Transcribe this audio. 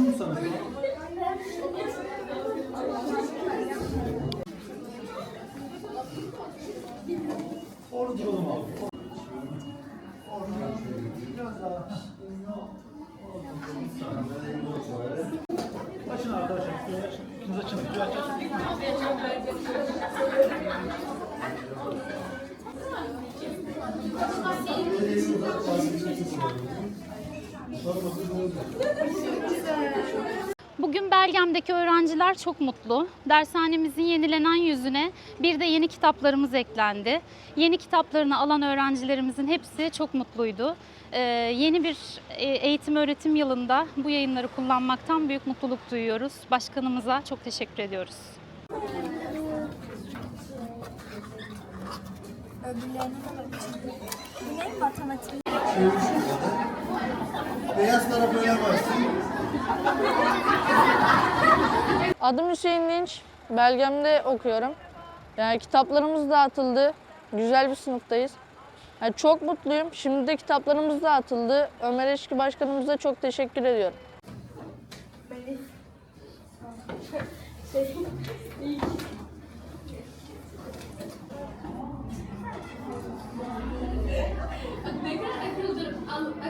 Dokundu sana. Orada duralım abi. Orada biraz daha. Açın arkadaşlar. İkiniz açın. Video açın. Thank you. Bugün Belgem'deki öğrenciler çok mutlu. Dershanemizin yenilenen yüzüne bir de yeni kitaplarımız eklendi. Yeni kitaplarını alan öğrencilerimizin hepsi çok mutluydu. Ee, yeni bir e, eğitim öğretim yılında bu yayınları kullanmaktan büyük mutluluk duyuyoruz. Başkanımıza çok teşekkür ediyoruz. Öbürlerine de bakacağım. Bu ne? Beyaz taraf öne baksın. Adım Hüseyin Dinç. Belgemde okuyorum. Yani kitaplarımız dağıtıldı. Güzel bir sınıftayız. Yani çok mutluyum. Şimdi de kitaplarımız dağıtıldı. Ömer Eşki Başkanımıza çok teşekkür ediyorum. Yüzdeniz görürsün, yüzdeniz